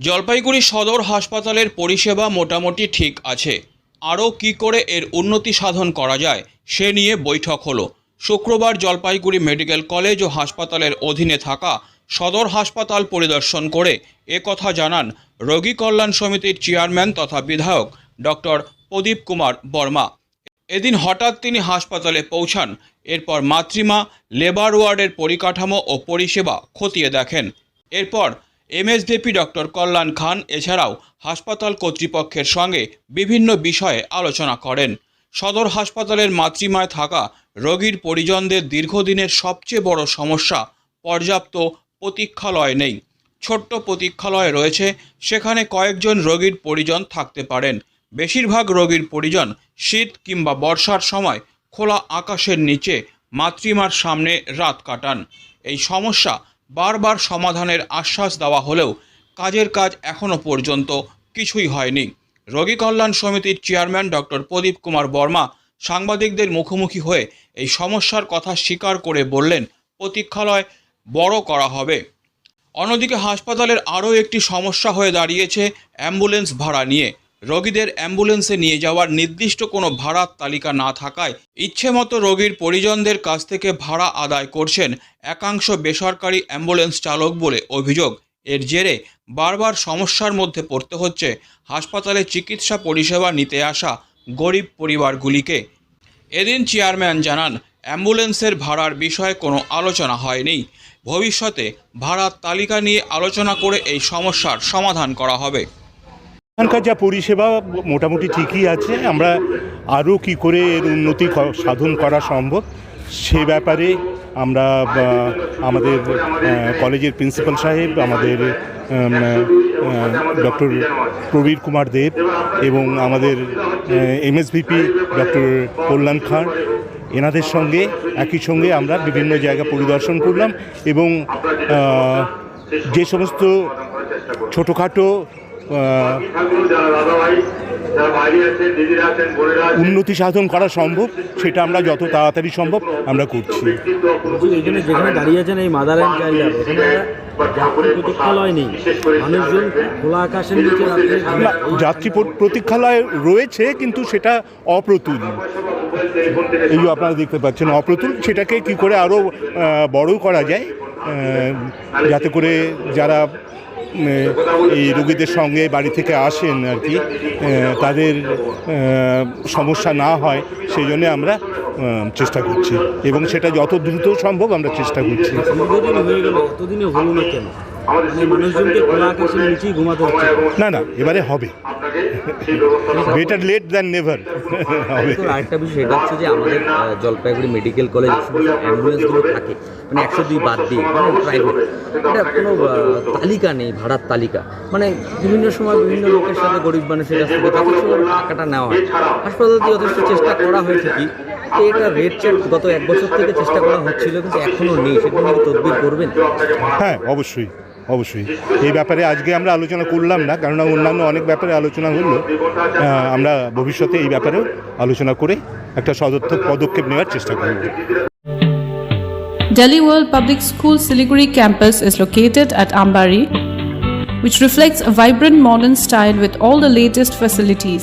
জলপাইগুড়ি সদর হাসপাতালের পরিষেবা মোটামুটি ঠিক আছে। আরও কী করে এর উন্নতি সাধন করা যায়, সে নিয়ে বৈঠক হলো। শুক্রবার জলপাইগুড়ি মেডিকেল কলেজ ও হাসপাতালের অধীনে থাকা সদর হাসপাতাল পরিদর্শন করে এ কথা জানান রোগী কল্যাণ সমিতির চেয়ারম্যান তথা বিধায়ক ডক্টর প্রদীপ কুমার বর্মা। এদিন হঠাৎ তিনি হাসপাতালে পৌঁছান, এরপর মাতৃমা, লেবার ওয়ার্ডের পরিকাঠামো ও পরিষেবা খতিয়ে দেখেন। এরপর এমএসডিপি ডক্টর কল্যাণ খান এছাড়াও হাসপাতাল কর্তৃপক্ষের সঙ্গে বিভিন্ন বিষয়ে আলোচনা করেন। সদর হাসপাতালের মাতৃমায় থাকা রোগীর পরিজনদের দীর্ঘদিনের সবচেয়ে বড় সমস্যা পর্যাপ্ত প্রতীক্ষালয় নেই। ছোট্ট প্রতীক্ষালয় রয়েছে, সেখানে কয়েকজন রোগীর পরিজন থাকতে পারেন। বেশিরভাগ রোগীর পরিজন শীত কিংবা বর্ষার সময় খোলা আকাশের নিচে মাতৃমার সামনে রাত কাটান। এই সমস্যা বারবার সমাধানের আশ্বাস দেওয়া হলেও কাজের কাজ এখনও পর্যন্ত কিছুই হয়নি। রোগী কল্যাণ সমিতির চেয়ারম্যান ডক্টর প্রদীপ কুমার বর্মা সাংবাদিকদের মুখোমুখি হয়ে এই সমস্যার কথা স্বীকার করে বললেন, প্রতীক্ষালয় বড় করা হবে। অন্যদিকে হাসপাতালের আরও একটি সমস্যা হয়ে দাঁড়িয়েছে অ্যাম্বুলেন্স ভাড়া নিয়ে। রোগীদের অ্যাম্বুলেন্সে নিয়ে যাওয়ার নির্দিষ্ট কোনো ভাড়ার তালিকা না থাকায় ইচ্ছে মতো রোগীর পরিজনদের কাছ থেকে ভাড়া আদায় করছেন একাংশ বেসরকারি অ্যাম্বুলেন্স চালক বলে অভিযোগ। এর জেরে বারবার সমস্যার মধ্যে পড়তে হচ্ছে হাসপাতালে চিকিৎসা পরিষেবা নিতে আসা গরিব পরিবারগুলিকে। এদিন চেয়ারম্যান জানান, অ্যাম্বুলেন্সের ভাড়ার বিষয়ে কোনো আলোচনা হয়নি। ভবিষ্যতে ভাড়ার তালিকা নিয়ে আলোচনা করে এই সমস্যার সমাধান করা হবে। এখানকার যা পরিষেবা মোটামুটি ঠিকই আছে। আমরা আরও কি করে এর উন্নতি সাধন করা সম্ভব সে ব্যাপারে আমরা আমাদের কলেজের প্রিন্সিপাল সাহেব, আমাদের ডক্টর প্রবীর কুমার দেব এবং আমাদের এমএসভিপি ডক্টর কল্যাণ খান এনাদের সঙ্গে, একই সঙ্গে আমরা বিভিন্ন জায়গা পরিদর্শন করলাম এবং যে সমস্ত ছোটোখাটো উন্নতি সাধন করা সম্ভব সেটা আমরা যত তাড়াতাড়ি সম্ভব আমরা করছি। এখানে যেখানে দাঁড়িয়ে আছেন এই মাদার অ্যান্ড চাইল্ড যাত্রী প্রতীক্ষালয় নেই। মানুষজন খোলা আকাশের নিচে যাত্রী প্রতীক্ষালয় রয়েছে কিন্তু সেটা অপ্রতুল। এই আপনারা দেখতে পাচ্ছেন অপ্রতুল। সেটাকে কি করে আরও বড় করা যায় যাতে করে যারা এই রুগীদের সঙ্গে বাড়ি থেকে আসেন আর কি তাদের সমস্যা না হয় সেই জন্যে আমরা চেষ্টা করছি। এবং সেটা যত দ্রুত সম্ভব আমরা চেষ্টা করছি। মানে না না এবারে হবে। বেটার লেট দ্যান নেভার আরেকটা বিষয় এটা হচ্ছে যে আমাদের জলপাইগুড়ি মেডিকেল কলেজ অ্যাম্বুলেন্সগুলো থাকে। মানে একশো দুই বাদ দিয়ে মানে প্রাইভেট এটা কোনো তালিকা নেই ভাড়ার তালিকা। মানে বিভিন্ন সময় বিভিন্ন লোকের সাথে গরিব মানুষের কাছ থেকে যথেষ্ট টাকাটা নেওয়া হয়। হাসপাতাল দিয়ে যথেষ্ট চেষ্টা করা হয়ে থাকি তো এটা রেট চেট গত এক বছর থেকে চেষ্টা করা হচ্ছিল কিন্তু এখনও নেই সেটা নিয়ে কি তদবির করবেন? হ্যাঁ অবশ্যই। অবশ্যই এই ব্যাপারে আজকে আমরা আলোচনা করলাম না কারণ অন্যান্য অনেক ব্যাপারে আলোচনা হলো আমরা ভবিষ্যতে এই ব্যাপারেও আলোচনা করে একটা সদর্থক পদক্ষেপ নেওয়ার চেষ্টা করব Delhi World Public School Siliguri campus is located at Ambari, which reflects a vibrant modern style with all the latest facilities.